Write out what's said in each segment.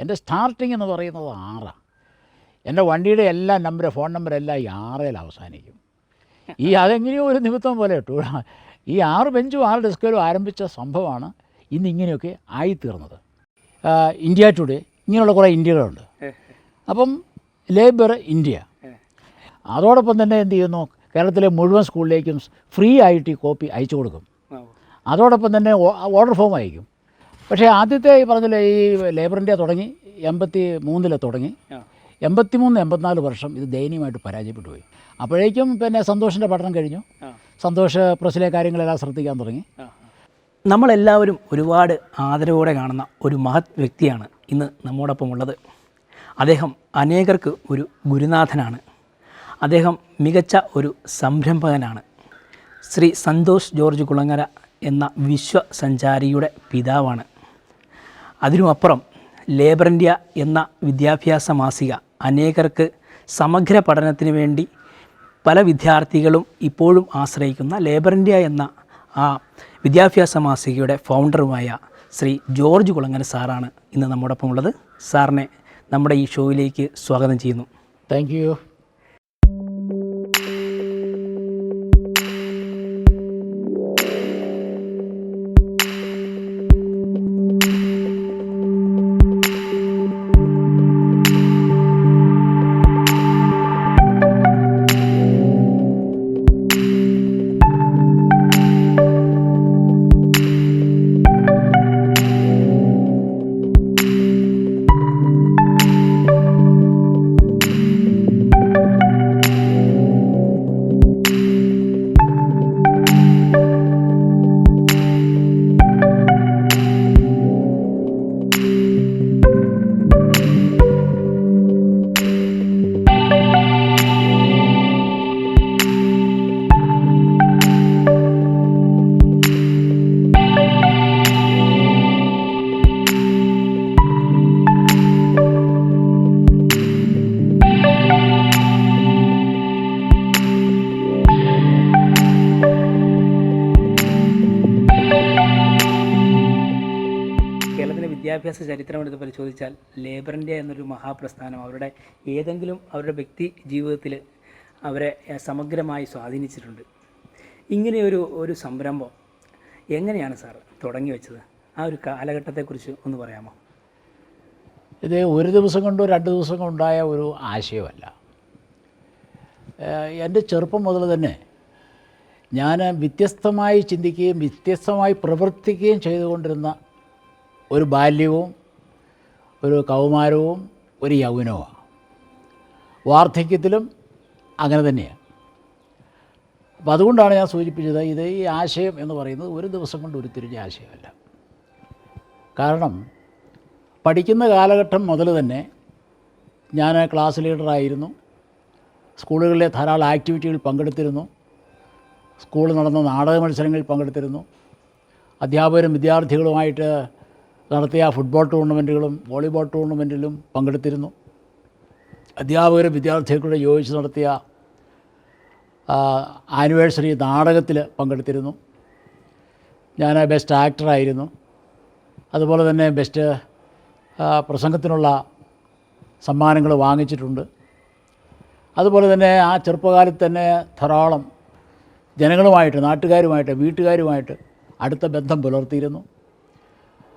എന്റെ സ്റ്റാർട്ടിങ് എന്ന് പറയുന്നത് ആറാണ് എന്റെ വണ്ടിയുടെ എല്ലാ നമ്പർ ഫോൺ നമ്പർ എല്ലാം ഈ ആറേൽ അവസാനിക്കും. ഈ അതെങ്ങനെയോ ഒരു നിമിത്തം പോലെ കേട്ടോ ഈ ആറ് ബെഞ്ചും ആറ് ഡെസ്കുകളും ആരംഭിച്ച സംഭവമാണ് ഇന്ന് ഇങ്ങനെയൊക്കെ ആയിത്തീർന്നത്. ഇന്ത്യ ടുഡേ ഇങ്ങനെയുള്ള കുറേ ഇന്ത്യകളുണ്ട്. അപ്പം ലേബർ ഇന്ത്യ. അതോടൊപ്പം തന്നെ എന്ത് ചെയ്യുന്നു? കേരളത്തിലെ മുഴുവൻ സ്കൂളിലേക്കും ഫ്രീ ആയിട്ട് ഈ കോപ്പി അയച്ചു കൊടുക്കും. അതോടൊപ്പം തന്നെ ഓർഡർ ഫോം അയക്കും. പക്ഷേ ആദ്യത്തെ ഈ പറഞ്ഞില്ലേ ഈ ലേബർ ഇന്ത്യ തുടങ്ങി എൺപത്തി മൂന്നിൽ തുടങ്ങി. എൺപത്തി മൂന്ന് എൺപത്തിനാല് വർഷം ഇത് ദയനീയമായിട്ട് പരാജയപ്പെട്ടു പോയി അപ്പോഴേക്കും പിന്നെ സന്തോഷിന്റെ പഠനം കഴിഞ്ഞു. സന്തോഷ് പ്രസിലെ കാര്യങ്ങളെല്ലാം ശ്രദ്ധിക്കാൻ തുടങ്ങി. നമ്മളെല്ലാവരും ഒരുപാട് ആദരവോടെ കാണുന്ന ഒരു മഹത് വ്യക്തിയാണ് ഇന്ന് നമ്മോടൊപ്പം ഉള്ളത് അദ്ദേഹം അനേകർക്ക് ഒരു ഗുരുനാഥനാണ്. അദ്ദേഹം മികച്ച ഒരു സംരംഭകനാണ്. ശ്രീ സന്തോഷ് ജോർജ് കുളങ്ങര എന്ന വിശ്വസഞ്ചാരിയുടെ പിതാവാണ്. അതിനുമപ്പുറം ലേബർ ഇന്ത്യ എന്ന വിദ്യാഭ്യാസ മാസിക അനേകർക്ക് സമഗ്ര പഠനത്തിന് വേണ്ടി പല വിദ്യാർത്ഥികളും ഇപ്പോഴും ആശ്രയിക്കുന്ന ലേബർ ഇന്ത്യ എന്ന ആ വിദ്യാഭ്യാസ മാസികയുടെ ഫൗണ്ടറുമായ ശ്രീ ജോർജ് കുളങ്ങര സാറാണ് ഇന്ന് നമ്മോടൊപ്പം ഉള്ളത് സാറിനെ നമ്മുടെ ഈ ഷോയിലേക്ക് സ്വാഗതം ചെയ്യുന്നു. താങ്ക് യു കേരളത്തിലെ വിദ്യാഭ്യാസ ചരിത്രം എടുത്ത് പരിശോധിച്ചാൽ ലേബർ ഇന്ത്യ എന്നൊരു മഹാപ്രസ്ഥാനം അവരുടെ ഏതെങ്കിലും അവരുടെ വ്യക്തി ജീവിതത്തിൽ അവരെ സമഗ്രമായി സ്വാധീനിച്ചിട്ടുണ്ട്. ഇങ്ങനെയൊരു ഒരു സംരംഭം എങ്ങനെയാണ് സാർ തുടങ്ങി വെച്ചത്? ആ ഒരു കാലഘട്ടത്തെക്കുറിച്ച് ഒന്ന് പറയാമോ? ഇത് ഒരു ദിവസം കൊണ്ടോ രണ്ട് ദിവസം കൊണ്ടുണ്ടായ ഒരു ആശയമല്ല. എന്റെ ചെറുപ്പം മുതൽ തന്നെ ഞാൻ വ്യത്യസ്തമായി ചിന്തിക്കുകയും വ്യത്യസ്തമായി പ്രവർത്തിക്കുകയും ചെയ്തുകൊണ്ടിരുന്ന ഒരു ബാല്യവും ഒരു കൗമാരവും ഒരു യൗവനവുമാണ്. വാർദ്ധക്യത്തിലും അങ്ങനെ തന്നെയാണ്. അപ്പം അതുകൊണ്ടാണ് ഞാൻ സൂചിപ്പിച്ചത് ഇത് ഈ ആശയം എന്ന് പറയുന്നത് ഒരു ദിവസം കൊണ്ട് ഉരുത്തിരിഞ്ഞ ആശയമല്ല. കാരണം പഠിക്കുന്ന കാലഘട്ടം മുതൽ തന്നെ ഞാൻ ക്ലാസ് ലീഡറായിരുന്നു. സ്കൂളുകളിലെ ധാരാളം ആക്ടിവിറ്റികളിൽ പങ്കെടുത്തിരുന്നു. സ്കൂളിൽ നടന്ന നാടക മത്സരങ്ങളിൽ പങ്കെടുത്തിരുന്നു. അധ്യാപകരും വിദ്യാർത്ഥികളുമായിട്ട് നടത്തിയ ഫുട്ബോൾ ടൂർണമെന്റുകളും വോളിബോൾ ടൂർണമെന്റിലും പങ്കെടുത്തിരുന്നു. അധ്യാപകരും വിദ്യാർത്ഥികളുടെ യോജിച്ച് നടത്തിയ ആനിവേഴ്സറി നാടകത്തിൽ പങ്കെടുത്തിരുന്നു. ഞാൻ ബെസ്റ്റ് ആക്ടറായിരുന്നു അതുപോലെ തന്നെ ബെസ്റ്റ് പ്രസംഗത്തിനുള്ള സമ്മാനങ്ങൾ വാങ്ങിച്ചിട്ടുണ്ട്. അതുപോലെ തന്നെ ആ ചെറുപ്പകാലത്ത് തന്നെ ധാരാളം ജനങ്ങളുമായിട്ട് നാട്ടുകാരുമായിട്ട് വീട്ടുകാരുമായിട്ട് അടുത്ത ബന്ധം പുലർത്തിയിരുന്നു.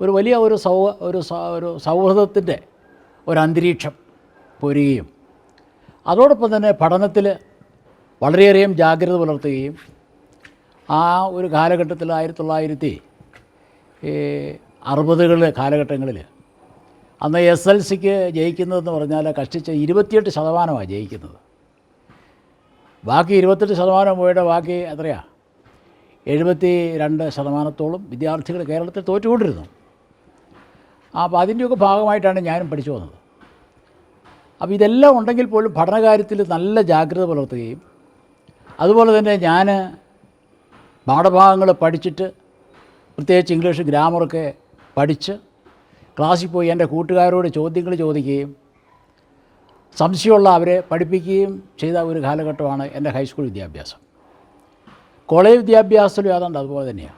ഒരു വലിയ ഒരു സൗ ഒരു ഒരു സൗഹൃദത്തിന്റെ ഒരു അന്തരീക്ഷം പൊരുകയും. അതോടൊപ്പം തന്നെ പഠനത്തിൽ വളരെയധികം ജാഗ്രത പുലർത്തുകയും ആ ഒരു കാലഘട്ടത്തിൽ ആയിരത്തി തൊള്ളായിരത്തി അറുപതുകളിലെ കാലഘട്ടങ്ങളിൽ അന്ന് എസ് എൽ സിക്ക് ജയിക്കുന്നതെന്ന് പറഞ്ഞാൽ കഷ്ടിച്ച് ഇരുപത്തിയെട്ട് ശതമാനമാണ് ജയിക്കുന്നത്. ബാക്കി ഇരുപത്തെട്ട് ശതമാനം പോയിട്ട് ബാക്കി എത്രയാണ് എഴുപത്തി രണ്ട് ശതമാനത്തോളം വിദ്യാർത്ഥികൾ കേരളത്തിൽ തോറ്റുകൊണ്ടിരുന്നു. അപ്പോൾ അതിന്റെയൊക്കെ ഭാഗമായിട്ടാണ് ഞാനും പഠിച്ചു വന്നത് അപ്പോൾ ഇതെല്ലാം ഉണ്ടെങ്കിൽ പോലും പഠനകാര്യത്തിൽ നല്ല ജാഗ്രത പുലർത്തുകയും അതുപോലെ തന്നെ ഞാൻ പാഠഭാഗങ്ങൾ പഠിച്ചിട്ട് പ്രത്യേകിച്ച് ഇംഗ്ലീഷ് ഗ്രാമറൊക്കെ പഠിച്ച് ക്ലാസ്സിൽ പോയി എന്റെ കൂട്ടുകാരോട് ചോദ്യങ്ങൾ ചോദിക്കുകയും സംശയമുള്ള അവരെ പഠിപ്പിക്കുകയും ചെയ്ത ഒരു കാലഘട്ടമാണ് എന്റെ ഹൈസ്കൂൾ വിദ്യാഭ്യാസം. കോളേജ് വിദ്യാഭ്യാസത്തിലും ഏതാണ്ട് അതുപോലെ തന്നെയാണ്.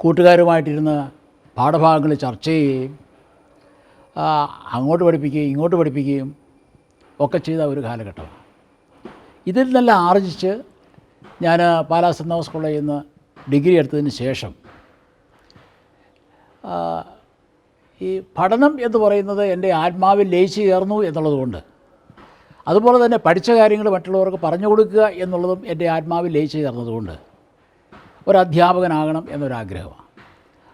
കൂട്ടുകാരുമായിട്ടിരുന്ന് പാഠഭാഗങ്ങൾ ചർച്ച ചെയ്യുകയും അങ്ങോട്ട് പഠിപ്പിക്കുകയും ഇങ്ങോട്ട് പഠിപ്പിക്കുകയും ഒക്കെ ചെയ്ത ഒരു കാലഘട്ടമാണ്. ഇതിൽ നിന്നെല്ലാം ആർജിച്ച് ഞാൻ പാലാ സെന്റ് തോമസ് കോളേജിൽ നിന്ന് ഡിഗ്രി എടുത്തതിന് ശേഷം ഈ പഠനം എന്ന് പറയുന്നത് എന്റെ ആത്മാവിൽ ലയിച്ചു ചേർന്നു എന്നുള്ളതുകൊണ്ട് അതുപോലെ തന്നെ പഠിച്ച കാര്യങ്ങൾ മറ്റുള്ളവർക്ക് പറഞ്ഞു കൊടുക്കുക എന്നുള്ളതും എന്റെ ആത്മാവിൽ ലയിച്ചു ചേർന്നതുകൊണ്ട് ഒരു അധ്യാപകനാകണം എന്നൊരാഗ്രഹമാണ്.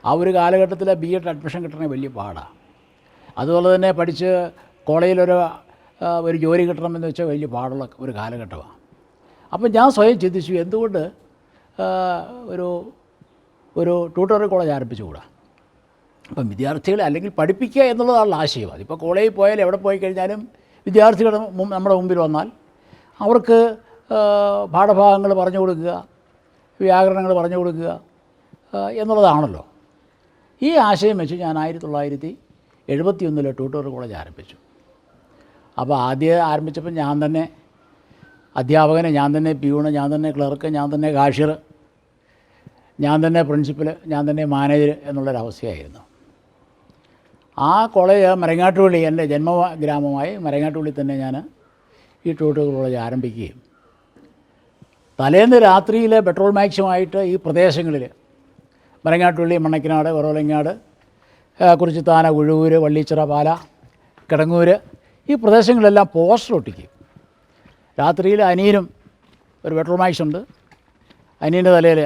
ആ ഒരു കാലഘട്ടത്തിൽ ബി എഡ് അഡ്മിഷൻ കിട്ടണമെങ്കിൽ വലിയ പാടാണ് അതുപോലെ തന്നെ പഠിച്ച് കോളേജിലൊരു ഒരു ജോലി കിട്ടണമെന്ന് വെച്ചാൽ വലിയ പാടുള്ള ഒരു കാലഘട്ടമാണ് അപ്പം ഞാൻ സ്വയം ചിന്തിച്ചു എന്തുകൊണ്ട് ഒരു ഒരു ട്യൂട്ടോറിയൽ കോളേജ് ആരംഭിച്ചുകൂടാ? അപ്പം വിദ്യാർത്ഥികളെ അല്ലെങ്കിൽ പഠിപ്പിക്കുക എന്നുള്ളതാണ് ആശയം. അതിപ്പോൾ കോളേജിൽ പോയാൽ എവിടെ പോയി കഴിഞ്ഞാലും വിദ്യാർത്ഥികൾ നമ്മുടെ മുമ്പിൽ വന്നാൽ അവർക്ക് പാഠഭാഗങ്ങൾ പറഞ്ഞു കൊടുക്കുക വ്യാകരണങ്ങൾ പറഞ്ഞു കൊടുക്കുക എന്നുള്ളതാണല്ലോ. ഈ ആശയം വെച്ച് ഞാൻ ആയിരത്തി തൊള്ളായിരത്തി എഴുപത്തി ഒന്നിലെ ട്യൂട്ടോർ കോളേജ് ആരംഭിച്ചു. അപ്പോൾ ആദ്യം ആരംഭിച്ചപ്പോൾ ഞാൻ തന്നെ അധ്യാപകനെ ഞാൻ തന്നെ പ്യൂണ് ഞാൻ തന്നെ ക്ലർക്ക് ഞാൻ തന്നെ കാഷ്യർ ഞാൻ തന്നെ പ്രിൻസിപ്പൽ ഞാൻ തന്നെ മാനേജർ എന്നുള്ളൊരവസ്ഥയായിരുന്നു. ആ കോളേജ് മരങ്ങാട്ടുപള്ളി എന്റെ ജന്മഗ്രാമമായി മരങ്ങാട്ടുപള്ളി തന്നെ ഞാൻ ഈ ട്യൂട്ടോർ കോളേജ് ആരംഭിക്കുകയും തലേന്ന് രാത്രിയിലെ പെട്രോൾ മാക്സുമായിട്ട് ഈ പ്രദേശങ്ങളിൽ മരങ്ങാട്ടുള്ളി മണ്ണക്കിനാട് കുറവലങ്ങാട് കുറിച്ചിത്താന ഉഴൂര് വള്ളിച്ചിറ പാല കിടങ്ങൂർ ഈ പ്രദേശങ്ങളിലെല്ലാം പോസ്റ്റർ ഒട്ടിക്കും. രാത്രിയിൽ അനിയനും ഒരു പെട്രോൾ മാക്സ് ഉണ്ട് അനിയന്റെ തലയിൽ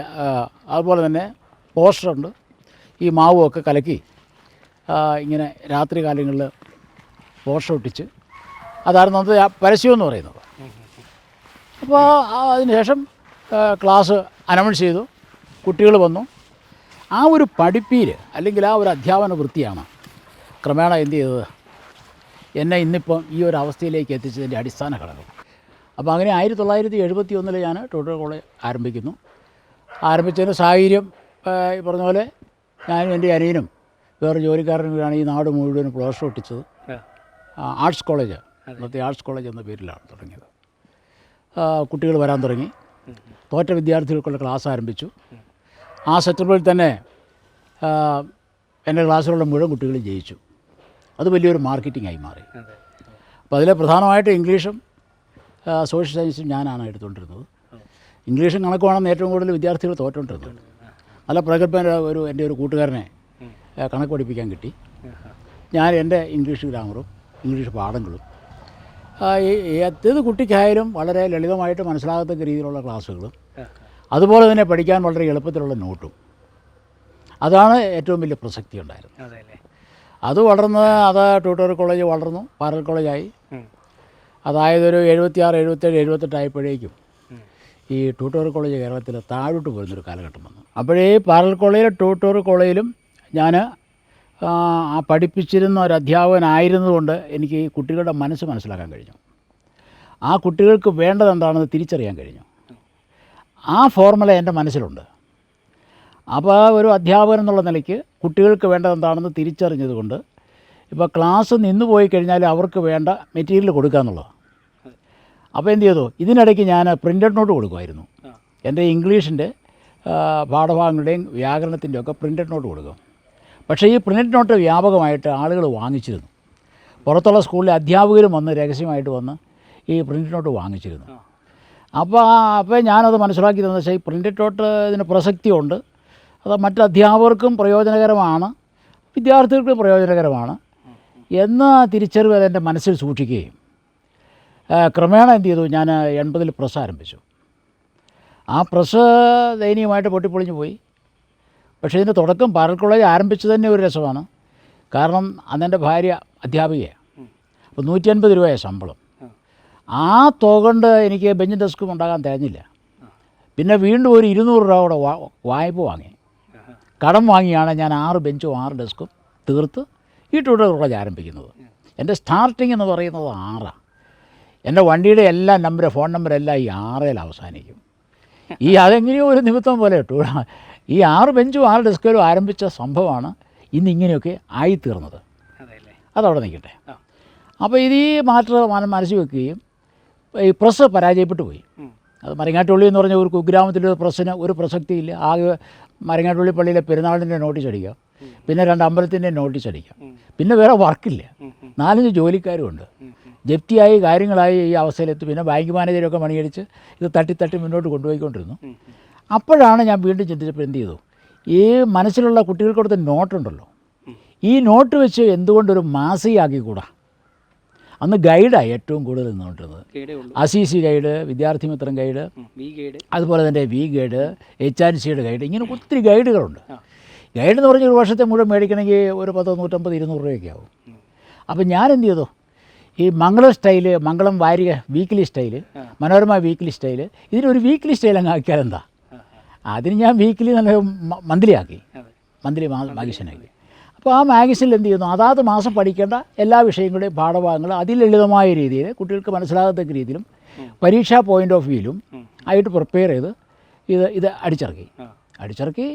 അതുപോലെ തന്നെ പോസ്റ്ററുണ്ട്. ഈ മാവുമൊക്കെ കലക്കി ഇങ്ങനെ രാത്രി കാലങ്ങളിൽ പോസ്റ്റർ ഒട്ടിച്ച്. അതായിരുന്നു ആ പരസ്യം എന്ന് പറയുന്നത്. അപ്പോൾ അതിനുശേഷം ക്ലാസ് അനൗൺസ് ചെയ്തു. കുട്ടികൾ വന്നു. ആ ഒരു പഠിപ്പീര് അല്ലെങ്കിൽ ആ ഒരു അധ്യാപന വൃത്തിയാണ് ക്രമേണ എന്ത് ചെയ്തത്? എന്നെ ഇന്നിപ്പം ഈ ഒരു അവസ്ഥയിലേക്ക് എത്തിച്ചതിന്റെ അടിസ്ഥാന ഘടകം. അപ്പോൾ അങ്ങനെ ആയിരത്തി തൊള്ളായിരത്തി എഴുപത്തി ഒന്നിൽ ഞാൻ ട്യൂട്ടർ കോളേജ് ആരംഭിക്കുന്നു. ആരംഭിച്ചതിന് സാഹചര്യം ഈ പറഞ്ഞ പോലെ ഞാനും എന്റെ അനിയനും വേറെ ജോലിക്കാരനാണ് ഈ നാട് മുഴുവനും പ്ലോസ്റ്റർ ഒട്ടിച്ചത്. ആർട്സ് കോളേജ് ഇന്നത്തെ ആർട്സ് കോളേജ് എന്ന പേരിലാണ് തുടങ്ങിയത്. കുട്ടികൾ വരാൻ തുടങ്ങി. തോറ്റ വിദ്യാർത്ഥികൾക്കുള്ള ക്ലാസ് ആരംഭിച്ചു. ആ സെറ്റപ്പിൽ തന്നെ എന്റെ ക്ലാസ്സിലുള്ള മുഴുവൻ കുട്ടികളും ജയിച്ചു. അത് വലിയൊരു മാർക്കറ്റിംഗ് ആയി മാറി. അപ്പോൾ അതിൽ പ്രധാനമായിട്ട് ഇംഗ്ലീഷും സോഷ്യൽ സയൻസും ഞാനാണ് എടുത്തുകൊണ്ടിരുന്നത്. ഇംഗ്ലീഷും കണക്കുമാണെന്ന് ഏറ്റവും കൂടുതൽ വിദ്യാർത്ഥികൾ തോറ്റുകൊണ്ടിരുന്നത്. നല്ല പ്രഗത്ഭ ഒരു എന്റെ ഒരു കൂട്ടുകാരനെ കണക്ക് പഠിപ്പിക്കാൻ കിട്ടി. ഞാൻ എന്റെ ഇംഗ്ലീഷ് ഗ്രാമറും ഇംഗ്ലീഷ് പാഠങ്ങളും ഏത് കുട്ടിക്കായാലും വളരെ ലളിതമായിട്ട് മനസ്സിലാകത്തക്ക രീതിയിലുള്ള ക്ലാസ്സുകളും അതുപോലെ തന്നെ പഠിക്കാൻ വളരെ എളുപ്പത്തിലുള്ള നോട്ടും. അതാണ് ഏറ്റവും വലിയ പ്രസക്തി ഉണ്ടായിരുന്നത്. അതെ വളർന്ന് അത് ട്യൂട്ടോറിയൽ കോളേജ് വളർന്നു പാരൽ കോളേജായി. അതായത് ഒരു എഴുപത്തിയാറ് എഴുപത്തേഴ് എഴുപത്തെട്ടായപ്പോഴേക്കും ഈ ട്യൂട്ടോറിയൽ കോളേജ് കേരളത്തിൽ താഴോട്ട് പോരുന്നൊരു കാലഘട്ടം വന്നു. അപ്പോഴേ പാരൽ കോളേജിലെ ട്യൂട്ടോറിയൽ കോളേജിലും ഞാൻ ആ പഠിപ്പിച്ചിരുന്ന ഒരു അധ്യാപകനായിരുന്നതുകൊണ്ട് എനിക്ക് കുട്ടികളുടെ മനസ്സ് മനസ്സിലാക്കാൻ കഴിഞ്ഞു. ആ കുട്ടികൾക്ക് വേണ്ടത് എന്താണെന്ന് തിരിച്ചറിയാൻ കഴിഞ്ഞു. ആ ഫോർമുല എന്റെ മനസ്സിലുണ്ട്. അപ്പോൾ ഒരു അധ്യാപകൻ എന്നുള്ള നിലയ്ക്ക് കുട്ടികൾക്ക് വേണ്ടത് എന്താണെന്ന് തിരിച്ചറിഞ്ഞതുകൊണ്ട് ഇപ്പോൾ ക്ലാസ് നിന്ന് പോയി കഴിഞ്ഞാൽ അവർക്ക് വേണ്ട മെറ്റീരിയൽ കൊടുക്കുക എന്നുള്ളത് അപ്പോൾ എന്ത് ചെയ്തു? ഇതിനിടയ്ക്ക് ഞാൻ പ്രിന്റഡ് നോട്ട് കൊടുക്കുമായിരുന്നു. എന്റെ ഇംഗ്ലീഷിന്റെ പാഠഭാഗങ്ങളുടെയും വ്യാകരണത്തിന്റെയൊക്കെ പ്രിന്റഡ് നോട്ട് കൊടുക്കും. പക്ഷേ ഈ പ്രിന്റഡ് നോട്ട് വ്യാപകമായിട്ട് ആളുകൾ വാങ്ങിച്ചിരുന്നു. പുറത്തുള്ള സ്കൂളിലെ അധ്യാപകരും വന്ന് രഹസ്യമായിട്ട് വന്ന് ഈ പ്രിന്റഡ് നോട്ട് വാങ്ങിച്ചിരുന്നു. അപ്പോൾ അപ്പോൾ ഞാനത് മനസ്സിലാക്കി തന്നെ വെച്ചാൽ ഈ പ്രിന്റഡ് ഔട്ട് ഇതിന് പ്രസക്തിയുണ്ട്. അത് മറ്റ് അധ്യാപകർക്കും പ്രയോജനകരമാണ്. വിദ്യാർത്ഥികൾക്കും പ്രയോജനകരമാണ്. എന്ന തിരിച്ചറിവ് അതെന്റെ മനസ്സിൽ സൂക്ഷിക്കുകയും ക്രമേണ എന്ത് ചെയ്തു? ഞാൻ എൺപതിൽ പ്രസ് ആരംഭിച്ചു. ആ പ്രസ് ദയനീയമായിട്ട് പൊട്ടിപ്പൊളിഞ്ഞു പോയി. പക്ഷേ ഇതിന്റെ തുടക്കം പാരൽ കോളേജ് ആരംഭിച്ചു തന്നെ ഒരു രസമാണ്. കാരണം അന്നെന്റെ ഭാര്യ അധ്യാപികയാണ്. അപ്പോൾ നൂറ്റി അൻപത് രൂപയാണ് ശമ്പളം. ആ തുക കൊണ്ട് എനിക്ക് ബെഞ്ചും ഡെസ്കും ഉണ്ടാകാൻ തികഞ്ഞില്ല. പിന്നെ വീണ്ടും ഒരു ഇരുന്നൂറ് രൂപ കൂടെ വായ്പ വാങ്ങി. കടം വാങ്ങിയാണ് ഞാൻ ആറ് ബെഞ്ചും ആറ് ഡെസ്കും തീർത്ത് ഈ ട്യൂട്ടർ കോളേജ് ആരംഭിക്കുന്നത്. എന്റെ സ്റ്റാർട്ടിങ് എന്ന് പറയുന്നത് ആറാണ് എന്റെ വണ്ടിയുടെ എല്ലാ നമ്പർ ഫോൺ നമ്പർ എല്ലാം ഈ ആറേൽ അവസാനിക്കും. ഈ അതെങ്ങനെയോ ഒരു നിമിത്തം പോലെ ഇട്ടു. ഈ ആറ് ബെഞ്ചും ആറ് ഡെസ്കുകളും ആരംഭിച്ച സംഭവമാണ് ഇന്ന് ഇങ്ങനെയൊക്കെ ആയിത്തീർന്നത്. അതവിടെ നിൽക്കട്ടെ. അപ്പോൾ ഇത് ഈ മാറ്റർ മന- മനസ്സിൽ വെക്കുകയും ഈ പ്രസ് പരാജയപ്പെട്ടു പോയി. അത് മരങ്ങാട്ടുള്ളി എന്ന് പറഞ്ഞ ഒരു കുഗ്രാമത്തിലെ പ്രസ്സിന് ഒരു പ്രസക്തിയില്ല. ആകെ മരങ്ങാട്ടുള്ളി പള്ളിയിലെ പെരുന്നാളിന്റെ നോട്ടീസ് അടിക്കുക. പിന്നെ രണ്ട് അമ്പലത്തിന്റെ നോട്ടീസ് അടിക്കാം പിന്നെ വേറെ വർക്കില്ല. നാലഞ്ച് ജോലിക്കാരുമുണ്ട് ജപ്തിയായി കാര്യങ്ങളായി ഈ അവസ്ഥയിലെത്തി. പിന്നെ ബാങ്ക് മാനേജരൊക്കെ മണിയടിച്ച് ഇത് തട്ടി തട്ടി മുന്നോട്ട് കൊണ്ടുപോയിക്കൊണ്ടിരുന്നു. അപ്പോഴാണ് ഞാൻ വീണ്ടും ചിന്തിച്ചപ്പോൾ എന്ത് ചെയ്തു? ഈ മനസ്സിലുള്ള കുട്ടികൾക്ക് കൊടുത്ത നോട്ടുണ്ടല്ലോ ഈ നോട്ട് വെച്ച് എന്തുകൊണ്ടൊരു മാസികയാക്കിക്കൂടാ? അന്ന് ഗൈഡാണ് ഏറ്റവും കൂടുതൽ നിന്നുകൊണ്ടിരുന്നത്. അസീസി ഗൈഡ് വിദ്യാർത്ഥി മിത്രം ഗൈഡ് വി ഗൈഡ്. അതുപോലെ തന്നെ വി ഗൈഡ് എച്ച് ആൻഡ് സിയുടെ ഗൈഡ് ഇങ്ങനെ ഒത്തിരി ഗൈഡുകളുണ്ട്. ഗൈഡ് എന്ന് പറഞ്ഞാൽ ഒരു വർഷത്തെ മുഴുവൻ മേടിക്കണമെങ്കിൽ ഒരു പത്ത് നൂറ്റമ്പത് ഇരുന്നൂറ് രൂപയൊക്കെ ആവും. അപ്പം ഞാൻ എന്ത് ചെയ്തു? ഈ മംഗളം സ്റ്റൈൽ മംഗളം വാരിക weekly style Manorama weekly style ഇതിനൊരു വീക്ക്ലി സ്റ്റൈൽ അങ്ങ് ആക്കിയാൽ എന്താ? അതിന് ഞാൻ വീക്ക്ലി നല്ല മന്ത്ലി ആക്കി. മന്ത്ലി മാഗസിനാക്കി അപ്പോൾ ആ മാഗസിനിൽ എന്ത് ചെയ്യുന്നു? അതാത് മാസം പഠിക്കേണ്ട എല്ലാ വിഷയങ്ങളുടെയും പാഠഭാഗങ്ങൾ അതിലളിതമായ രീതിയിൽ കുട്ടികൾക്ക് മനസ്സിലാകത്തക്ക രീതിയിലും പരീക്ഷാ പോയിന്റ് ഓഫ് വ്യൂയിലും ആയിട്ട് പ്രിപ്പയർ ചെയ്ത് ഇത് ഇത് അടിച്ചിറക്കി. അടിച്ചിറക്കി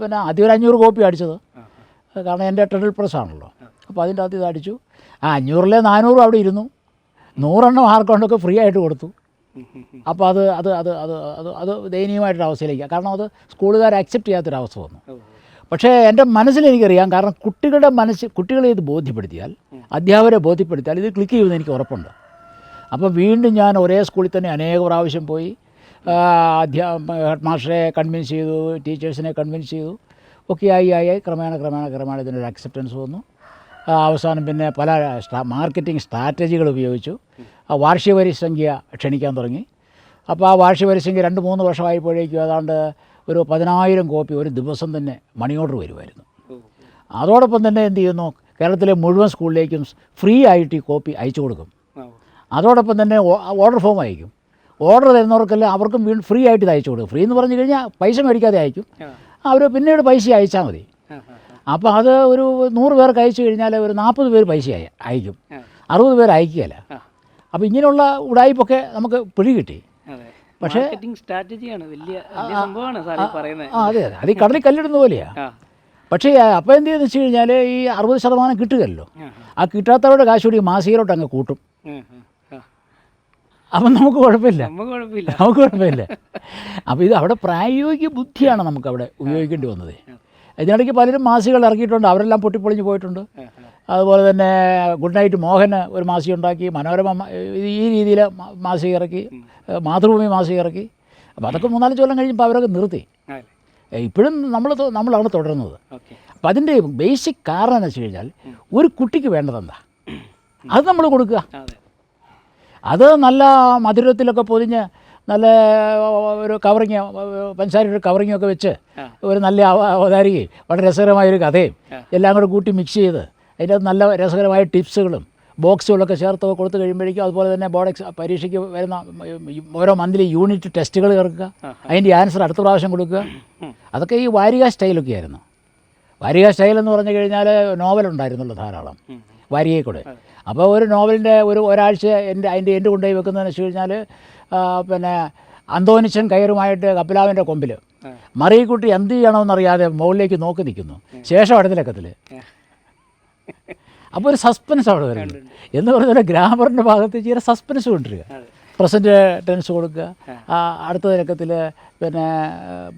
പിന്നെ ആദ്യം ഒരു അഞ്ഞൂറ് കോപ്പി അടിച്ചത്. കാരണം എന്റെ ടെഡിൽ പ്രസ് ആണല്ലോ. അപ്പോൾ അതിന്റെ അകത്ത് ഇത് അടിച്ചു. ആ അഞ്ഞൂറിലെ നാനൂറും അവിടെ ഇരുന്നു. നൂറെണ്ണം ആർക്കൊണ്ടൊക്കെ ഫ്രീ ആയിട്ട് കൊടുത്തു. അപ്പോൾ അത് അത് അത് അത് അത് അത് ദയനീയമായിട്ടൊരു അവസ്ഥയിലേക്ക് കാരണം അത് സ്കൂളുകാർ അക്സെപ്റ്റ് ചെയ്യാത്തൊരവസ്ഥ വന്നു. പക്ഷേ എന്റെ മനസ്സിൽ എനിക്കറിയാം കാരണം കുട്ടികളുടെ മനസ്സ് കുട്ടികളെ ഇത് ബോധ്യപ്പെടുത്തിയാൽ അധ്യാപകരെ ബോധ്യപ്പെടുത്തിയാൽ ഇത് ക്ലിക്ക് ചെയ്യുമെന്ന് എനിക്ക് ഉറപ്പുണ്ട്. അപ്പോൾ വീണ്ടും ഞാൻ ഒരേ സ്കൂളിൽ തന്നെ അനേക പ്രാവശ്യം പോയി അധ്യാ ഹെഡ് മാസ്റ്ററെ കൺവിൻസ് ചെയ്തു ടീച്ചേഴ്സിനെ കൺവിൻസ് ചെയ്തു. ഒക്കെ ആയി ആയി ആയി. ക്രമേണ ക്രമേണ ക്രമേണ ഇതിനൊരു അക്സെപ്റ്റൻസ് വന്നു. അവസാനം പിന്നെ പല മാർക്കറ്റിംഗ് സ്ട്രാറ്റജികൾ ഉപയോഗിച്ചു. ആ വാർഷിക വരിസംഖ്യ ക്ഷണിക്കാൻ തുടങ്ങി. അപ്പോൾ ആ വാർഷിക വരിസംഖ്യ രണ്ട് മൂന്ന് വർഷമായപ്പോഴേക്കും ഏതാണ്ട് ഒരു പതിനായിരം കോപ്പി ഒരു ദിവസം തന്നെ മണി ഓർഡർ വരുമായിരുന്നു. അതോടൊപ്പം തന്നെ എന്ത് ചെയ്യുന്നു? കേരളത്തിലെ മുഴുവൻ സ്കൂളിലേക്കും ഫ്രീ ആയിട്ട് ഈ കോപ്പി അയച്ചു കൊടുക്കും. അതോടൊപ്പം തന്നെ ഓർഡർ ഫോം അയക്കും. ഓർഡർ തരുന്നവർക്കെല്ലാം അവർക്കും വീണ്ടും ഫ്രീ ആയിട്ട് ഇത് അയച്ചു കൊടുക്കും. ഫ്രീ എന്ന് പറഞ്ഞു കഴിഞ്ഞാൽ പൈസ മേടിക്കാതെ അയക്കും. അവർ പിന്നീട് പൈസ അയച്ചാൽ മതി. അപ്പോൾ അത് ഒരു നൂറ് പേർക്ക് അയച്ചു കഴിഞ്ഞാൽ ഒരു നാൽപ്പത് പേര് പൈസ അയ- അയക്കും. അറുപത് പേര് അയക്കുകയില്ല. അപ്പോൾ ഇങ്ങനെയുള്ള ഉടായ്പൊക്കെ നമുക്ക് പിടി കിട്ടി. പക്ഷേ സ്ട്രാറ്റജിയാണ്. വലിയ സംഭവമാണ് പറയുന്നത് അതെ അതെ. അത് ഈ കടലിൽ കല്ലിടുന്ന പോലെയാണ് പക്ഷേ അപ്പോൾ എന്ത് ചെയ്യുന്നു വെച്ച് കഴിഞ്ഞാൽ ഈ അറുപത് ശതമാനം കിട്ടുകയല്ലോ. ആ കിട്ടാത്തവരുടെ കാശ് കൂടി മാസികയിലോട്ട് അങ്ങ് കൂട്ടും. അപ്പം നമുക്ക് കുഴപ്പമില്ല. നമുക്ക് കുഴപ്പമില്ല. നമുക്ക് കുഴപ്പമില്ല. അപ്പോൾ ഇത് അവിടെ പ്രായോഗിക ബുദ്ധിയാണ് നമുക്ക് അവിടെ ഉപയോഗിക്കേണ്ടി വന്നത്. ഇതിനിടയ്ക്ക് പലരും മാസികൾ ഇറക്കിയിട്ടുണ്ട്. അവരെല്ലാം പൊട്ടിപ്പൊളിഞ്ഞ് പോയിട്ടുണ്ട്. അതുപോലെ തന്നെ ഗുഡ് നൈറ്റ് മോഹന് ഒരു മാസിക ഉണ്ടാക്കി. മനോരമ ഈ രീതിയിൽ മാസിക ഇറക്കി. മാതൃഭൂമി മാസിക ഇറക്കി. അപ്പോൾ അതൊക്കെ മൂന്നാൽ കൊല്ലം കഴിഞ്ഞപ്പോൾ അവരൊക്കെ നിർത്തി. ഇപ്പോഴും നമ്മൾ നമ്മളാണ് തുടരുന്നത്. അപ്പം അതിന്റെ ബേസിക് കാരണം എന്ന് വെച്ച് കഴിഞ്ഞാൽ ഒരു കുട്ടിക്ക് വേണ്ടതെന്താ അത് നമ്മൾ കൊടുക്കുക. അത് നല്ല മധുരത്തിലൊക്കെ പൊതിഞ്ഞ് നല്ല ഒരു കവറിങ് പഞ്ചസാരയുടെ കവറിങ് ഒക്കെ വെച്ച് ഒരു നല്ല അവ- അവതാരികയും വളരെ രസകരമായൊരു കഥയും എല്ലാം കൂടെ കൂട്ടി മിക്സ് ചെയ്ത് അതിന്റെ നല്ല രസകരമായ ടിപ്സുകളും ബോക്സുകളൊക്കെ ചേർത്ത് കൊടുത്തു കഴിയുമ്പോഴേക്കും അതുപോലെ തന്നെ ബോർഡ് എക്സാം പരീക്ഷയ്ക്ക് വരുന്ന ഓരോ മന്ത്ലി യൂണിറ്റ് ടെസ്റ്റുകൾ ചേർക്കുക അതിന്റെ ആൻസർ അടുത്ത പ്രാവശ്യം കൊടുക്കുക. അതൊക്കെ ഈ വാരിക സ്റ്റൈലൊക്കെ ആയിരുന്നു. വാരിക സ്റ്റൈൽ എന്ന് പറഞ്ഞു കഴിഞ്ഞാൽ നോവൽ ഉണ്ടായിരുന്നല്ലോ ധാരാളം വാരികയിൽ കൂടെ. അപ്പോൾ ഒരു നോവലിന്റെ ഒരു ഒരാഴ്ച എന്റെ അതിന്റെ എന്റെ കൊണ്ടുപോയി വെക്കുന്നതെന്ന് വെച്ച് കഴിഞ്ഞാൽ പിന്നെ അന്തോനിച്ചൻ കയറുമായിട്ട് കപിലാവിന്റെ കൊമ്പിൽ. മറിയക്കുട്ടി എന്ത് ചെയ്യണമെന്നറിയാതെ മുകളിലേക്ക് നോക്കി നിൽക്കുന്നു. ശേഷം അടുത്തിലക്കത്തിൽ അപ്പോൾ ഒരു സസ്പെൻസ് അവിടെ വരുന്നത് എന്ന് പറഞ്ഞാൽ ഗ്രാമറിന്റെ ഭാഗത്ത് ചില സസ്പെൻസ് കൊണ്ടിരിക്കുക പ്രസന്റ് ടെൻസ് കൊടുക്കുക. അടുത്ത ലക്കത്തിൽ പിന്നെ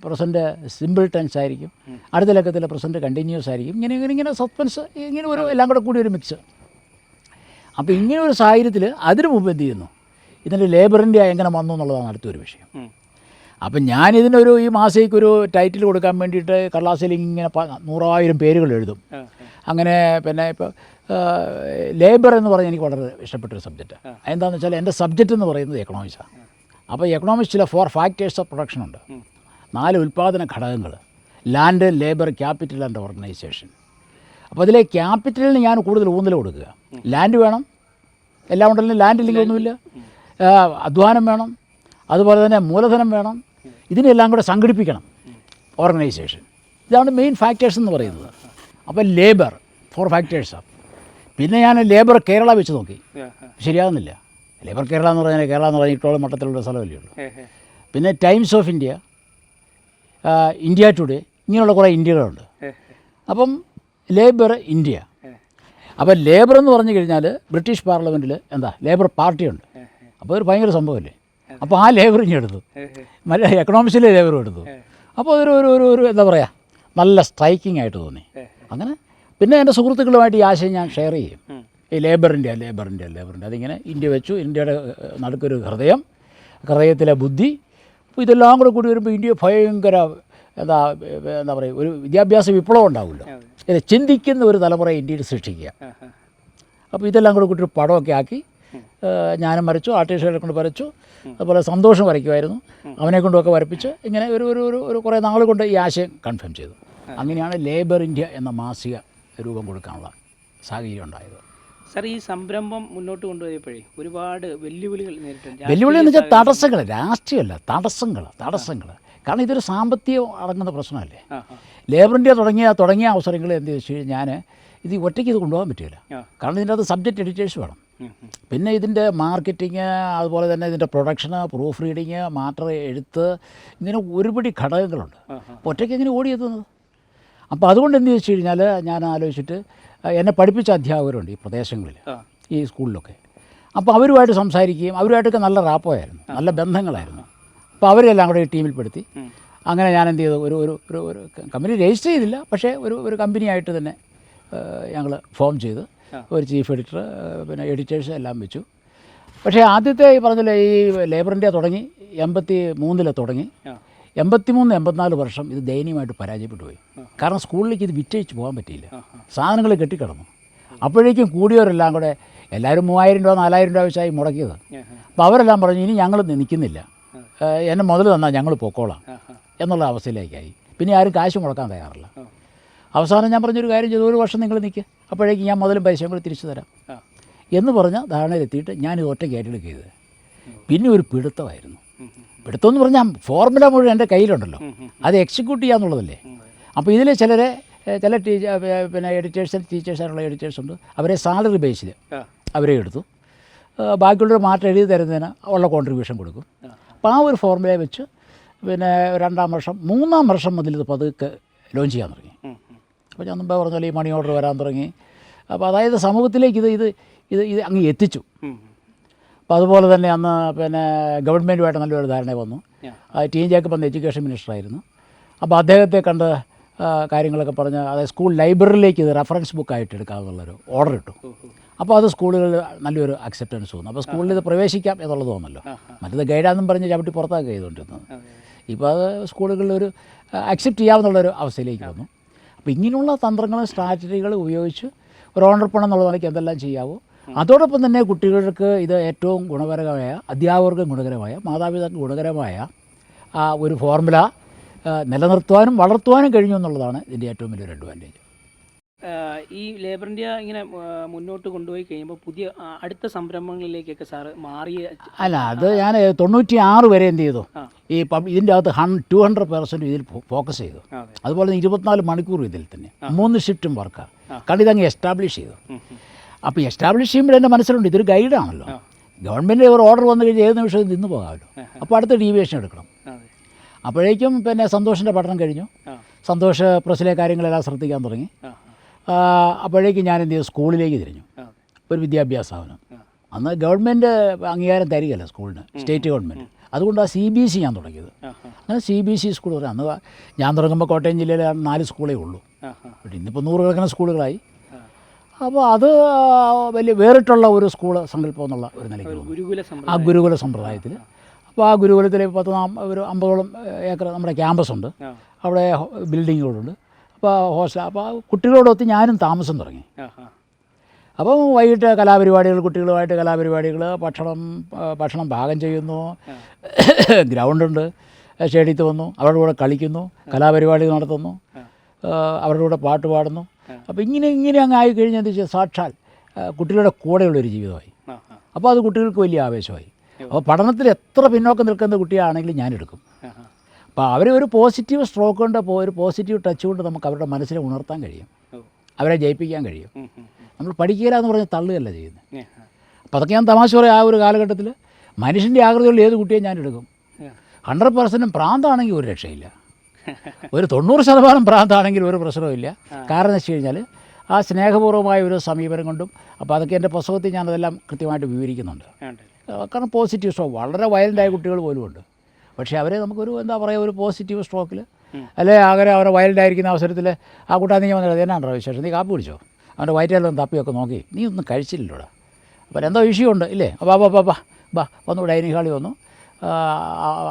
പ്രസന്റ് സിമ്പിൾ ടെൻസ് ആയിരിക്കും. അടുത്ത ലക്കത്തിൽ പ്രസന്റ് കണ്ടിന്യൂസ് ആയിരിക്കും. ഇങ്ങനെ ഇങ്ങനെ ഇങ്ങനെ സസ്പെൻസ് ഇങ്ങനെ ഒരു എല്ലാം കൂടെ കൂടി ഒരു മിക്സ്. അപ്പോൾ ഇങ്ങനെ ഒരു സാഹചര്യത്തിൽ അതിനു മുമ്പ് എന്ത് ചെയ്യുന്നു? ഇതിന്റെ ലേബറിന്റെ എങ്ങനെ വന്നു എന്നുള്ളതാണ് അടുത്തൊരു വിഷയം. അപ്പം ഞാനിതിനൊരു ഈ മാസയ്ക്കൊരു ഒരു ടൈറ്റിൽ കൊടുക്കാൻ വേണ്ടിയിട്ട് കടലാസിൽ ഇങ്ങനെ നൂറായിരം പേരുകൾ എഴുതും. അങ്ങനെ പിന്നെ ഇപ്പോൾ ലേബർ എന്ന് പറഞ്ഞാൽ എനിക്ക് വളരെ ഇഷ്ടപ്പെട്ടൊരു സബ്ജക്റ്റ് എന്താണെന്ന് വെച്ചാൽ എന്റെ സബ്ജക്റ്റ് എന്ന് പറയുന്നത് എക്കണോമിക്സാണ് അപ്പോൾ എക്കണോമിക്സ് ചില ഫോർ ഫാക്ടേഴ്സ് ഓഫ് പ്രൊഡക്ഷൻ ഉണ്ട്. നാല് ഉൽപ്പാദന ഘടകങ്ങൾ land labour capital and organisation അപ്പോൾ അതിലെ ക്യാപിറ്റലിന് ഞാൻ കൂടുതൽ ഊന്നൽ കൊടുക്കുക. ലാൻഡ് വേണം. എല്ലാം ഉണ്ടല്ലോ. ലാൻഡ് ഇല്ലെങ്കിൽ ഒന്നുമില്ല. അധ്വാനം വേണം. അതുപോലെ തന്നെ മൂലധനം വേണം. ഇതിനെല്ലാം കൂടെ സംഘടിപ്പിക്കണം. ഓർഗനൈസേഷൻ ഇതാണ് മെയിൻ ഫാക്ടേഴ്സ് എന്ന് പറയുന്നത്. അപ്പോൾ ലേബർ ഫോർ ഫാക്ടേഴ്സാണ് പിന്നെ ഞാൻ ലേബർ കേരള വെച്ച് നോക്കി. ശരിയാകുന്നില്ല ലേബർ കേരള എന്ന് പറഞ്ഞാൽ കേരള എന്ന് പറഞ്ഞാൽ ഇട്ടോളം മട്ടത്തിലുള്ള സ്ഥലമല്ലേ ഉള്ളൂ. പിന്നെ Times of India India today ഇങ്ങനെയുള്ള കുറേ ഇന്ത്യകളുണ്ട്. അപ്പം ലേബർ ഇന്ത്യ അപ്പോൾ അപ്പം ലേബർ എന്ന് പറഞ്ഞു കഴിഞ്ഞാൽ ബ്രിട്ടീഷ് പാർലമെന്റിൽ എന്താ? ലേബർ പാർട്ടിയുണ്ട് അപ്പോൾ ഒരു ഭയങ്കര സംഭവമല്ലേ? അപ്പോൾ ആ ലേബർ ഇനി എടുത്തു. മറ്റേ എക്കണോമിക്സിലെ ലേബറും എടുത്തു. അപ്പോൾ അതൊരു ഒരു ഒരു ഒരു എന്താ പറയുക നല്ല സ്ട്രൈക്കിംഗ് ആയിട്ട് തോന്നി. അങ്ങനെ പിന്നെ എന്റെ സുഹൃത്തുക്കളുമായിട്ട് ഈ ആശയം ഞാൻ ഷെയർ ചെയ്യും. ഈ ലേബറിന്റെ ലേബറിന്റെ ലേബർ ലേബർ ഇന്ത്യ അതിങ്ങനെ ഇന്ത്യ വെച്ചു. ഇന്ത്യയുടെ നടുക്കൊരു ഹൃദയം ഹൃദയത്തിലെ ബുദ്ധി. അപ്പോൾ ഇതെല്ലാം കൂടെ കൂടി വരുമ്പോൾ ഇന്ത്യ ഭയങ്കര എന്താ എന്താ പറയുക ഒരു വിദ്യാഭ്യാസ വിപ്ലവം ഉണ്ടാവുമല്ലോ. ഇത് ചിന്തിക്കുന്ന ഒരു തലമുറ ഇന്ത്യയിൽ സൃഷ്ടിക്കുക. അപ്പോൾ ഇതെല്ലാം കൂടെ കൂട്ടി ഒരു പടമൊക്കെ ആക്കി ഞാനും വരച്ചു ആർട്ടിസ്റ്റുകളെ കൊണ്ട് വരച്ചു. അതുപോലെ സന്തോഷം വരയ്ക്കുമായിരുന്നു. അവനെ കൊണ്ടുമൊക്കെ വരപ്പിച്ച് ഇങ്ങനെ ഒരു ഒരു ഒരു ഒരു കുറേ നാൾ കൊണ്ട് ഈ ആശയം കൺഫേം ചെയ്തു. അങ്ങനെയാണ് ലേബർ ഇന്ത്യ എന്ന മാസിക രൂപം കൊടുക്കാനുള്ള സാഹചര്യം ഉണ്ടായത്. സാർ ഈ സംരംഭം മുന്നോട്ട് കൊണ്ടുപോയപ്പോഴേ ഒരുപാട് വെല്ലുവിളികൾ നേരിട്ടുണ്ട്. വെല്ലുവിളി എന്ന് വെച്ചാൽ തടസ്സങ്ങൾ രാഷ്ട്രീയമല്ല തടസ്സങ്ങൾ തടസ്സങ്ങൾ. കാരണം ഇതൊരു സാമ്പത്തികം അടങ്ങുന്ന പ്രശ്നമല്ലേ? ലേബർ ഇന്ത്യ തുടങ്ങിയ തുടങ്ങിയ അവസരങ്ങൾ എന്ത് വെച്ച് കഴിഞ്ഞാൽ ഞാൻ ഇത് ഒറ്റയ്ക്ക് ഇത് കൊണ്ടുപോകാൻ പറ്റില്ല. കാരണം ഇതിന്റെ അത് സബ്ജക്റ്റ് എഡിറ്റേഴ്സ് വേണം. പിന്നെ ഇതിന്റെ മാർക്കറ്റിങ് അതുപോലെ തന്നെ ഇതിന്റെ പ്രൊഡക്ഷന് പ്രൂഫ് റീഡിങ് മാറ്റർ എഴുത്ത് ഇങ്ങനെ ഒരുപടി ഘടകങ്ങളുണ്ട്. അപ്പോൾ ഒറ്റയ്ക്ക് എങ്ങനെ ഓടിയെത്തുന്നത്? അപ്പോൾ അതുകൊണ്ട് എന്ത് ചോദിച്ചു കഴിഞ്ഞാൽ ഞാൻ ആലോചിച്ചിട്ട് എന്നെ പഠിപ്പിച്ച അധ്യാപകരുണ്ട് ഈ പ്രദേശങ്ങളിൽ ഈ സ്കൂളിലൊക്കെ. അപ്പോൾ അവരുമായിട്ട് സംസാരിക്കുകയും അവരുമായിട്ടൊക്കെ നല്ല റാപ്പോയായിരുന്നു നല്ല ബന്ധങ്ങളായിരുന്നു. അപ്പോൾ അവരെല്ലാം കൂടെ ഈ ടീമിൽപ്പെടുത്തി. അങ്ങനെ ഞാൻ എന്ത് ചെയ്തു ഒരു ഒരു ഒരു ഒരു കമ്പനി രജിസ്റ്റർ ചെയ്തില്ല പക്ഷേ ഒരു ഒരു കമ്പനിയായിട്ട് തന്നെ ഞങ്ങൾ ഫോം ചെയ്ത് ഒരു ചീഫ് എഡിറ്റർ പിന്നെ എഡിറ്റേഴ്സ് എല്ലാം വെച്ചു. പക്ഷേ ആദ്യത്തെ ഈ പറഞ്ഞില്ല ഈ ലേബർ ഇന്ത്യ തുടങ്ങി എൺപത്തി മൂന്നിൽ തുടങ്ങി. ആ. എൺപത്തി മൂന്ന് എൺപത്തിനാല് വർഷം ഇത് ദയനീയമായിട്ട് പരാജയപ്പെട്ടു പോയി. കാരണം സ്കൂളിലേക്ക് ഇത് വിറ്റഴിച്ച് പോകാൻ പറ്റിയില്ല. സാധനങ്ങൾ കെട്ടിക്കിടന്നു. അപ്പോഴേക്കും കൂടിയവരെല്ലാം കൂടെ എല്ലാവരും മൂവായിരം രൂപ നാലായിരം രൂപ വെച്ചായി മുടക്കിയത്. അപ്പോൾ അവരെല്ലാം പറഞ്ഞു ഇനി ഞങ്ങൾ നിൽക്കുന്നില്ല. എന്നെ മുതൽ തന്നാൽ ഞങ്ങൾ പൊക്കോളാം. എന്നുള്ള അവസ്ഥയിലേക്കായി. പിന്നെ ആരും കാശ് മുടക്കാൻ തയ്യാറില്ല. അവസാനം ഞാൻ പറഞ്ഞൊരു കാര്യം ചെയ്തു. ഒരു വർഷം നിങ്ങൾ നിൽക്കുക അപ്പോഴേക്കും ഞാൻ മുതലും പൈസയും കൂടി തിരിച്ചു തരാം. എന്ന് പറഞ്ഞ ധാരണയിലെത്തിയിട്ട് ഞാനിത് ഒറ്റയ്ക്കായിട്ട് ചെയ്തത്. പിന്നെ ഒരു പിടുത്തമായിരുന്നു. പിടുത്തം എന്ന് പറഞ്ഞാൽ ഫോർമുല മുഴുവൻ എന്റെ കയ്യിലുണ്ടല്ലോ. അത് എക്സിക്യൂട്ട് ചെയ്യാന്നുള്ളതല്ലേ. അപ്പോൾ ഇതിൽ ചിലരെ ചില ടീച്ചർ പിന്നെ എഡിറ്റേഴ്സ് ടീച്ചേഴ്സായിട്ടുള്ള എഡിറ്റേഴ്സ് ഉണ്ട്. അവരെ സാലറി ബേസിൽ അവരെ എടുത്തു. ബാക്കിയുള്ളൊരു മാറ്റം എഴുതി തരുന്നതിന് ഉള്ള കോൺട്രിബ്യൂഷൻ കൊടുക്കും. അപ്പോൾ ആ ഒരു ഫോർമുലയെ വെച്ച് പിന്നെ രണ്ടാം വർഷം മൂന്നാം വർഷം മുതൽ ഇത് പതുക്കെ ലോഞ്ച് ചെയ്യാൻ തുടങ്ങി. അപ്പോൾ ഞാൻ മുമ്പേ പറഞ്ഞ ഈ മണി ഓർഡർ വരാൻ തുടങ്ങി. അപ്പോൾ അതായത് സമൂഹത്തിലേക്ക് ഇത് ഇത് ഇത് ഇത് അങ്ങ് എത്തിച്ചു. അപ്പോൾ അതുപോലെ തന്നെ അന്ന് പിന്നെ ഗവൺമെന്റുമായിട്ട് നല്ലൊരു ധാരണ വന്നു. ടി എൻ ജേക്കബ് അന്ന് എഡ്യൂക്കേഷൻ മിനിസ്റ്ററായിരുന്നു. അപ്പോൾ അദ്ദേഹത്തെ കണ്ട് കാര്യങ്ങളൊക്കെ പറഞ്ഞ് അതായത് സ്കൂൾ ലൈബ്രറിയിലേക്ക് ഇത് റെഫറൻസ് ബുക്കായിട്ട് എടുക്കാമെന്നുള്ളൊരു ഓർഡർ ഇട്ടു. അപ്പോൾ അത് സ്കൂളുകളിൽ നല്ലൊരു അക്സെപ്റ്റൻസ് തോന്നുന്നു അപ്പോൾ സ്കൂളിൽ ഇത് പ്രവേശിക്കാം എന്നുള്ളത് തോന്നല്ലോ. മറ്റത് ഗൈഡാന്നും പറഞ്ഞ് ചവിട്ടി പുറത്താക്കുക ചെയ്തുകൊണ്ടിരുന്നത്. ഇപ്പോൾ അത് സ്കൂളുകളിൽ ഒരു അക്സെപ്റ്റ് ചെയ്യാമെന്നുള്ളൊരു അവസ്ഥയിലേക്ക് വന്നു. അപ്പോൾ ഇങ്ങനെയുള്ള തന്ത്രങ്ങളും സ്ട്രാറ്റജികളും ഉപയോഗിച്ച് ഒരു ഓണർപ്പണം എന്നുള്ള നിലയ്ക്ക് എന്തെല്ലാം ചെയ്യാവോ? അതോടൊപ്പം തന്നെ കുട്ടികൾക്ക് ഇത് ഏറ്റവും ഗുണകരമായ അധ്യാപകർക്കും ഗുണകരമായ മാതാപിതാക്കൾ ഗുണകരമായ ഒരു ഫോർമുല നിലനിർത്തുവാനും വളർത്തുവാനും കഴിഞ്ഞു എന്നുള്ളതാണ് ഇതിന്റെ ഏറ്റവും വലിയൊരു അഡ്വാന്റേജ് ഈ ലേബർ ഇന്ത്യ ഇങ്ങനെ മുന്നോട്ട് കൊണ്ടുപോയി കഴിയുമ്പോൾ പുതിയ അടുത്ത സംരംഭങ്ങളിലേക്കൊക്കെ സാറ് മാറിയ അല്ല അത് ഞാൻ തൊണ്ണൂറ്റി ആറ് വരെ എന്ത് ചെയ്തു? ഈ ഇതിന്റെ അകത്ത് ഹൺ ടു ഹൺഡ്രഡ് പെർസെന്റ് ഇതിൽ ഫോക്കസ് ചെയ്തു. അതുപോലെ തന്നെ ഇരുപത്തിനാല് മണിക്കൂർ ഇതിൽ തന്നെ. മൂന്ന് ഷിഫ്റ്റും വർക്കാണ് കാരണം ഇതങ്ങ് എസ്റ്റാബ്ലിഷ് ചെയ്തു. അപ്പോൾ എസ്റ്റാബ്ലിഷ് ചെയ്യുമ്പോൾ എന്റെ മനസ്സിലുണ്ട് ഇതൊരു ഗൈഡാണല്ലോ. ഗവൺമെന്റ് ഒരു ഓർഡർ വന്നു കഴിഞ്ഞാൽ ഏത് നിമിഷവും നിന്ന് പോകാമല്ലോ. അപ്പോൾ അടുത്ത ഡീവിയേഷൻ എടുക്കണം. അപ്പോഴേക്കും പിന്നെ സന്തോഷിന്റെ പഠനം കഴിഞ്ഞു. സന്തോഷ് പ്രസ്സിലെ കാര്യങ്ങളെല്ലാം ശ്രദ്ധിക്കാൻ തുടങ്ങി. അപ്പോഴേക്കും ഞാൻ എന്ത് ചെയ്തു? സ്കൂളിലേക്ക് തിരിഞ്ഞു. ഒരു വിദ്യാഭ്യാസ സ്ഥാപനം. അന്ന് ഗവൺമെന്റ് അംഗീകാരം തരികയല്ല സ്കൂളിന് സ്റ്റേറ്റ് ഗവൺമെന്റ് അതുകൊണ്ട് ആ സി ബി എസ് സി ഞാൻ തുടങ്ങിയത്. അങ്ങനെ C B S C school പറയാം അന്ന് ഞാൻ തുടങ്ങുമ്പോൾ കോട്ടയം ജില്ലയിൽ നാല് സ്കൂളേ ഉള്ളൂ. പക്ഷേ ഇന്നിപ്പോൾ നൂറുകണക്കിന് സ്കൂളുകളായി. അപ്പോൾ അത് വലിയ വേറിട്ടുള്ള ഒരു സ്കൂൾ സങ്കല്പം എന്നുള്ള ഒരു നിലയ്ക്ക് ആ ഗുരുകുല സമ്പ്രദായത്തിൽ അപ്പോൾ ആ ഗുരുകുലത്തിൽ പത്ത് നാം ഒരു അമ്പതോളം ഏക്കർ നമ്മുടെ ക്യാമ്പസ് ഉണ്ട്. അവിടെ ബിൽഡിങ്ങുകളുണ്ട്. അപ്പോൾ ഹോസ്റ്റൽ അപ്പോൾ കുട്ടികളോടൊത്ത് ഞാനും താമസം തുടങ്ങി. അപ്പോൾ വൈകിട്ട് കലാപരിപാടികൾ കുട്ടികളുമായിട്ട് കലാപരിപാടികൾ ഭക്ഷണം ഭക്ഷണം പാകം ചെയ്യുന്നു. ഗ്രൗണ്ടുണ്ട് സ്റ്റേഡിയത്തിൽ വന്നു. അവരുടെ കൂടെ കളിക്കുന്നു കലാപരിപാടി നടത്തുന്നു അവരുടെ കൂടെ പാട്ട് പാടുന്നു. അപ്പോൾ ഇങ്ങനെ ഇങ്ങനെ അങ്ങ് ആയി കഴിഞ്ഞാൽ എന്താ വെച്ചാൽ സാക്ഷാൽ കുട്ടികളുടെ കൂടെയുള്ളൊരു ജീവിതമായി. അപ്പോൾ അത് കുട്ടികൾക്ക് വലിയ ആവേശമായി. അപ്പോൾ പഠനത്തിൽ എത്ര പിന്നോക്കം നിൽക്കുന്ന കുട്ടിയാണെങ്കിലും ഞാനെടുക്കും അപ്പോൾ അവർ ഒരു പോസിറ്റീവ് സ്ട്രോക്ക് കൊണ്ട് ഒരു പോസിറ്റീവ് ടച്ച് കൊണ്ട് നമുക്ക് അവരുടെ മനസ്സിനെ ഉണർത്താൻ കഴിയും. അവരെ ജയിപ്പിക്കാൻ കഴിയും. നമ്മൾ പഠിക്കുക എന്ന് പറഞ്ഞ് തള്ളുകയല്ല ചെയ്യുന്നത്. അപ്പോൾ അതൊക്കെ ഞാൻ തമാശ പറയാം ആ ഒരു കാലഘട്ടത്തിൽ മനുഷ്യന്റെ ആകൃതിയുള്ള ഏത് കുട്ടിയെ ഞാൻ എടുക്കും. ഹൺഡ്രഡ് പെർസെന്റും പ്രാന്താണെങ്കിൽ ഒരു രക്ഷയില്ല. ഒരു തൊണ്ണൂറ് ശതമാനം പ്രാന്താണെങ്കിൽ ഒരു പ്രശ്നവുമില്ല കാരണം എന്ന് വെച്ച് കഴിഞ്ഞാൽ ആ സ്നേഹപൂർവമായ ഒരു സമീപനം കൊണ്ടും അപ്പോൾ അതൊക്കെ എന്റെ പുസ്തകത്തിൽ ഞാനതെല്ലാം കൃത്യമായിട്ട് വിവരിക്കുന്നുണ്ട്. കാരണം പോസിറ്റീവ് സ്ട്രോക്ക് വളരെ വയലന്റായ കുട്ടികൾ പോലും ഉണ്ട്. പക്ഷേ അവരെ നമുക്കൊരു എന്താ പറയുക ഒരു പോസിറ്റീവ് സ്ട്രോക്കിൽ അല്ലെ അങ്ങനെ അവരെ വയലിലായിരിക്കുന്ന അവസരത്തിൽ ആ കൂട്ടാ നീ വന്നത് എന്നാണോ വിശേഷം? നീ കാപ്പി കുടിച്ചോ? അവന്റെ വയറ്റെല്ലാം തപ്പിയൊക്കെ നോക്കി. നീ ഒന്നും കഴിച്ചില്ലല്ലോടാ? അപ്പോൾ എന്തോ ഇഷ്യൂ ഉണ്ട് ഇല്ലേ? അപ്പോൾ അപ്പോൾ അപ്പോൾ ബാ വന്നു ഡൈനിങ് ഹാളിൽ വന്നു.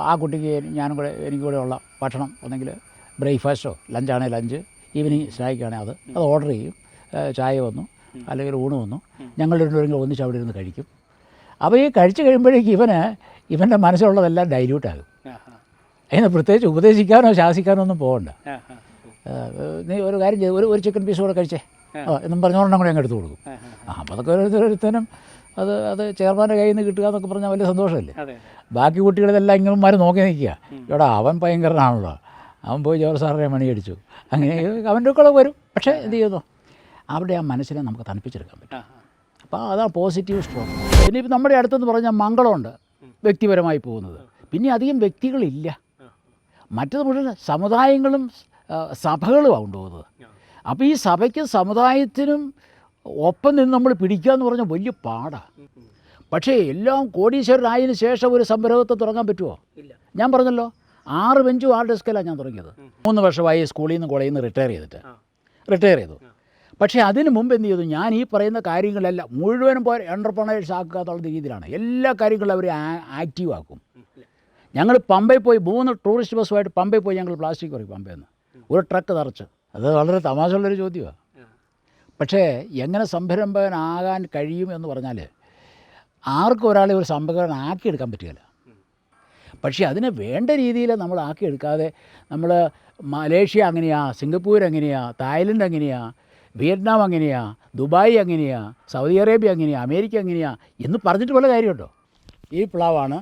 ആ, കുട്ടിക്ക് ഞാനും കൂടെ എനിക്ക് കൂടെ ഉള്ള ഭക്ഷണം ഒന്നെങ്കിൽ ബ്രേക്ക്ഫാസ്റ്റോ ലഞ്ചാണെങ്കിൽ ലഞ്ച് ഈവനിങ് സ്നാക്കാണെങ്കിൽ അത്. അത് ഓർഡർ ചെയ്യും. ചായ വന്നു. അല്ലെങ്കിൽ ഊണ് വന്നു. ഞങ്ങൾ രണ്ടുപേരും ഒന്നിച്ച് അവിടെ ഇരുന്ന് കഴിക്കും. അപ്പോൾ ഈ കഴിച്ച് കഴിയുമ്പോഴേക്ക് ഇവന് ഇവന്റെ മനസ്സിലുള്ളതെല്ലാം ഡൈല്യൂട്ടാകും അതിന് പ്രത്യേകിച്ച് ഉപദേശിക്കാനോ ശാസിക്കാനോ ഒന്നും പോകണ്ട. നീ ഒരു കാര്യം ചെയ്ത് ഒരു ഒരു ചിക്കൻ പീസ് കൂടെ കഴിച്ചേ. എന്നും പറഞ്ഞുകൊണ്ടെണ്ണം കൂടെ അങ്ങ് എടുത്തു കൊടുക്കും. ആ അപ്പോൾ അതൊക്കെ ഓരോരുത്തരും അത് അത് ചെയർമാന്റെ കയ്യിൽ നിന്ന് കിട്ടുക എന്നൊക്കെ പറഞ്ഞാൽ വലിയ സന്തോഷമല്ലേ? ബാക്കി കുട്ടികളെല്ലാം ഇങ്ങന്മാർ നോക്കി നിൽക്കുക. എടാ അവൻ ഭയങ്കരനാണല്ലോ. അവൻ പോയി ജോർ സാറിനെ മണിയടിച്ചു അങ്ങനെ അവന്റെ ഒക്കെ വരും. പക്ഷേ എന്ത് ചെയ്യുന്നു? അവിടെ ആ മനസ്സിനെ നമുക്ക് തണുപ്പിച്ചെടുക്കാൻ പറ്റും. അപ്പോൾ അതാണ് പോസിറ്റീവ് സ്ട്രോങ് പിന്നെ ഇപ്പം നമ്മുടെ അടുത്തെന്ന് പറഞ്ഞാൽ മംഗളമുണ്ട് വ്യക്തിപരമായി പോകുന്നത്. പിന്നെ അധികം വ്യക്തികളില്ല. മറ്റത് മുഴുവൻ സമുദായങ്ങളും സഭകളുമാണ് കൊണ്ടുപോകുന്നത് അപ്പോൾ ഈ സഭയ്ക്കും സമുദായത്തിനും ഒപ്പം നിന്ന് നമ്മൾ പിടിക്കുക എന്ന് പറഞ്ഞാൽ വലിയ പാടാണ് പക്ഷേ എല്ലാം കോടീശ്വരനായതിനു ശേഷം ഒരു സംരംഭത്തെ തുടങ്ങാൻ പറ്റുമോ ഞാൻ പറഞ്ഞല്ലോ ആറ് ബെഞ്ചും ആറ് ഡെസ്കലാണ് ഞാൻ തുടങ്ങിയത്. മൂന്ന് വർഷമായി സ്കൂളിൽ നിന്ന് കോളേജിൽ നിന്ന് റിട്ടയർ ചെയ്തിട്ട്. റിട്ടയർ ചെയ്തു. പക്ഷേ അതിന് മുമ്പ് എന്ത് ചെയ്തു? ഞാൻ ഈ പറയുന്ന കാര്യങ്ങളെല്ലാം മുഴുവനും പോയ എന്റർപ്രണേഴ്സ് ആക്കുക എന്നുള്ള രീതിയിലാണ്. എല്ലാ കാര്യങ്ങളും അവർ ആക്റ്റീവ് ആക്കും. ഞങ്ങൾ പമ്പയിൽ പോയി മൂന്ന് ടൂറിസ്റ്റ് ബസ്സുമായിട്ട് പമ്പയിൽ പോയി ഞങ്ങൾ പ്ലാസ്റ്റിക് കുറയും പമ്പയിൽ നിന്ന്. ഒരു ട്രക്ക് നിറച്ച് അത് വളരെ തമാശയുള്ളൊരു ചോദ്യമാണ് പക്ഷേ എങ്ങനെ സംരംഭകനാകാൻ കഴിയും എന്ന് പറഞ്ഞാൽ ആർക്കും ഒരാളെ ഒരു സംരംഭകനാക്കിയെടുക്കാൻ പറ്റുകയില്ല. പക്ഷേ അതിനെ വേണ്ട രീതിയിൽ നമ്മൾ ആക്കിയെടുക്കാതെ നമ്മൾ മലേഷ്യ അങ്ങനെയാ സിംഗപ്പൂർ എങ്ങനെയാ തായ്ലൻഡ് എങ്ങനെയാ വിയറ്റ്നാം എങ്ങനെയാ ദുബായ് എങ്ങനെയാ സൗദി അറേബ്യ എങ്ങനെയാ അമേരിക്ക എങ്ങനെയാ എന്ന് പറഞ്ഞിട്ട് വല്ല കാര്യമുണ്ടോ? ഈ പ്ലാവാണ്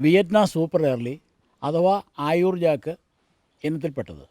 വിയറ്റ്നാം സൂപ്പർ എയർലി അഥവാ ആയൂർ ജാക്ക് ഇനത്തിൽപ്പെട്ടത്.